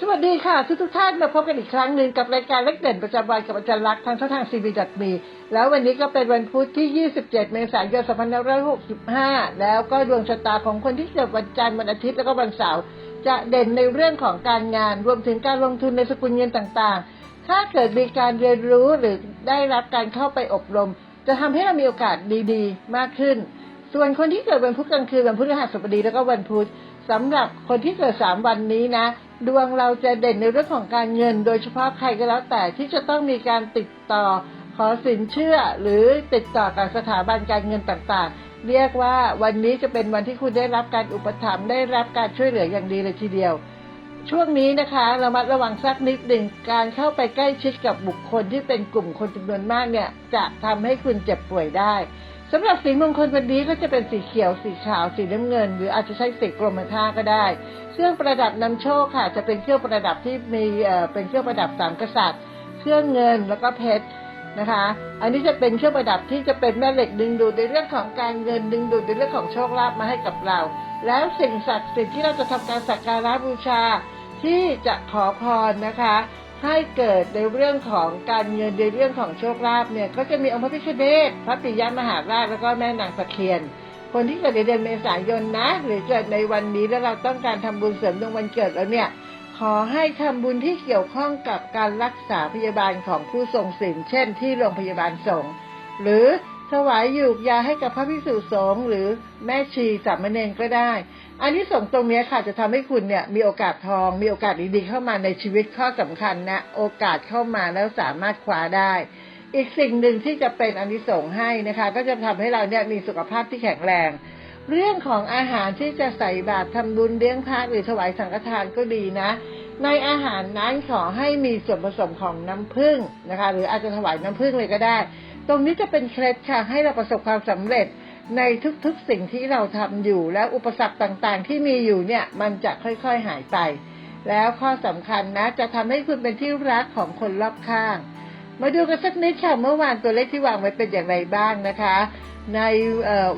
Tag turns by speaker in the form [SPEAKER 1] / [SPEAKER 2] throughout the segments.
[SPEAKER 1] สวัสดีค่ะ ทุกทุกท่านมาพบกันอีกครั้งหนึ่งกับรายการเล็กเด่นประจำวันกับอาจารย์ลักษณ์ทางช่องทางซีบีดัตมีแล้ววันนี้ก็เป็นวันพุธที่ 27 เมษายน 2565 แล้วก็ดวงชะตาของคนที่เกิดวันจันทร์วันอาทิตย์แล้วก็วันเสาร์จะเด่นในเรื่องของการงาน รวมถึงการลงทุนในสกุลเงินต่างๆ ถ้าเกิดมีการเรียนรู้หรือได้รับการเข้าไปอบรม จะทำให้เรามีโอกาสดีๆ มากขึ้น ส่วนคนที่เกิดวันพุธกลางคืนวันพฤหัสบดีแล้วก็วันพุธ สำหรับคนที่เกิดสามวันนี้นะ ดวงเราจะเด่นในเรื่องของการเงิน โดยเฉพาะใครก็แล้วแต่ที่จะต้องมีการติดต่อขอสินเชื่อหรือติดต่อกับสถาบันการเงินต่างๆ เรียกว่าวันนี้จะเป็นวันที่คุณได้รับการอุปถัมภ์ได้รับการช่วยเหลืออย่างดีเลยทีเดียว ช่วงนี้นะคะระมัดระวังสักนิดหนึ่งการเข้าไปใกล้ชิดกับบุคคลที่เป็นกลุ่มคนจำนวนมากเนี่ยจะทำให้คุณเจ็บป่วยได้ สำหรับสีมงคลวันนี้ก็จะเป็นสีเขียว สีขาว สีน้ำเงิน หรืออาจจะใช้สีกรมท่าก็ได้ เครื่องประดับนำโชคค่ะ จะเป็นเครื่องประดับที่มีเอ่อเป็นเครื่องประดับสามกษัตริย์ เครื่องเงินแล้วก็เพชรนะคะ อันนี้จะเป็นเครื่องประดับที่จะเป็นแม่เหล็กดึงดูดในเรื่องของการเงินดึงดูดในเรื่องของโชคลาภมาให้กับเรา แล้วสิ่งศักดิ์สิทธิ์ที่เราจะทำการสักการะบูชาที่จะขอพรนะคะ ให้เกิดในเรื่องของการเงินในเรื่องของโชคลาภเนี่ยก็จะมีองค์พระพิฆเนศพระปิยมหาราชแล้วก็แม่นางตะเคียน คนที่เกิดในเดือนเมษายนนะ หรือเกิดในวันนี้แล้วเราต้องการทำบุญเสริมดวงวันเกิดแล้วเนี่ยขอให้ทำบุญที่เกี่ยวข้องกับการรักษาพยาบาลของผู้ทรงศีลเช่น ที่โรงพยาบาลสงฆ์หรือถวายหยูกยาให้กับพระภิกษุสงฆ์หรือแม่ชีสามเณรก็ได้ อันนี้ส่งตรงเนี้ยค่ะจะทำให้คุณเนี่ยมีโอกาสทอง มีโอกาสดีๆเข้ามาในชีวิตข้อสำคัญนะ โอกาสเข้ามาแล้วสามารถคว้าได้ อีกสิ่งหนึ่งที่จะเป็นอันนี้ส่งส์ให้นะคะ ก็จะทำให้เราเนี่ยมีสุขภาพที่แข็งแรง เรื่องของอาหารที่จะใส่บาตรทำบุญเลี้ยงพระหรือถวายสังฆทานก็ดีนะ ในอาหารนั้นขอให้มีส่วนผสมของน้ำผึ้งนะคะ หรืออาจจะถวายน้ำผึ้งเลยก็ได้ ตรงนี้จะเป็นเคล็ดค่ะให้เราประสบความสำเร็จ ในทุกๆสิ่งที่เราทำอยู่และอุปสรรคต่างๆ ที่มีอยู่เนี่ยมันจะค่อยๆหายไป แล้วข้อสำคัญนะ จะทำให้คุณเป็นที่รักของคนรอบข้าง มาดูกันสักนิดค่ะเมื่อวานตัวเลขที่วางไว้เป็นอย่างไรบ้างนะคะ ใน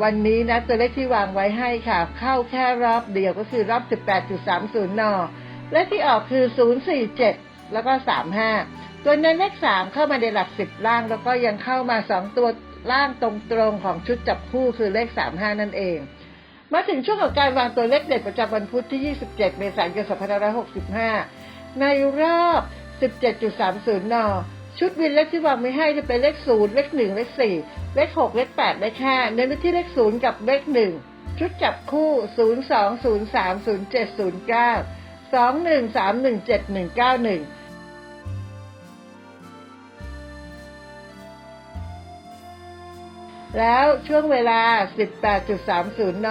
[SPEAKER 1] วันนี้นะตัวเลขที่วางไว้ให้ค่ะ เข้าแค่รอบเดียวก็คือรอบ 18.30 น และที่ออกคือ 047 แล้วก็ 35 ตัวนั้นเลข3เข้ามาในหลัก 10 ล่าง แล้วก็ยังเข้ามา 2 ตัว ล่างตรงๆของชุดจับคู่คือเลข 35 นั่นเอง มาถึงช่วงของการวางตัวเลขเด็ดประจำวันพุธที่ 27 เมษายน 2565 ในรอบ 17.30 น ชุดวินเลขที่วางไม่ให้จะเป็นเลข 0 เลข 1 เลข 4 เลข 6 เลข 8 เลข 5 เน้นไปที่เลข 0 กับเลข 1 ชุดจับคู่ 0 2 0 3 0 7 09 2131 7 191 แล้วช่วงเวลา 18.30 น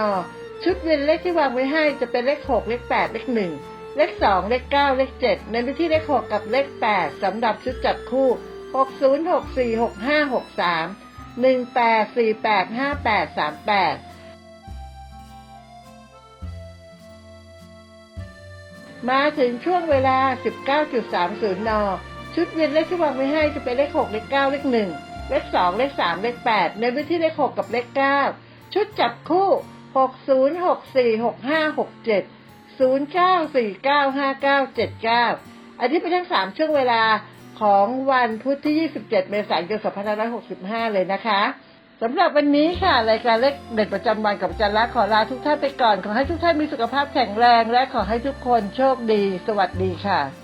[SPEAKER 1] ชุดเวียนเลขที่วางไว้ให้จะเป็นเลข 6 เลข 8 เลข 1 เลข 2 เลข 9 เลข 7ในที่เลข 6 กับเลข 8 สำหรับชุดจับคู่ 60 64 65 63 18 48 58 38มาถึงช่วงเวลา 19.30 น ชุดเวียนเลขที่วางไว้ให้จะเป็นเลข 6 เลข 9 เลข 1 เลข2เลข3เลข8ในพื้นที่เลข6กับเลข9ชุดจับคู่60 64 65 67 09 49 59 79อันนี้เป็นทั้ง3ช่วงเวลาของวันพุธที่ 27 เมษายน 2565 เลยนะคะสำหรับวันนี้ค่ะ รายการเล็กเด็ดประจำวันกับอาจันละขอลาทุกท่านไปก่อน ขอให้ทุกท่านมีสุขภาพแข็งแรง และขอให้ทุกคนโชคดี สวัสดีค่ะ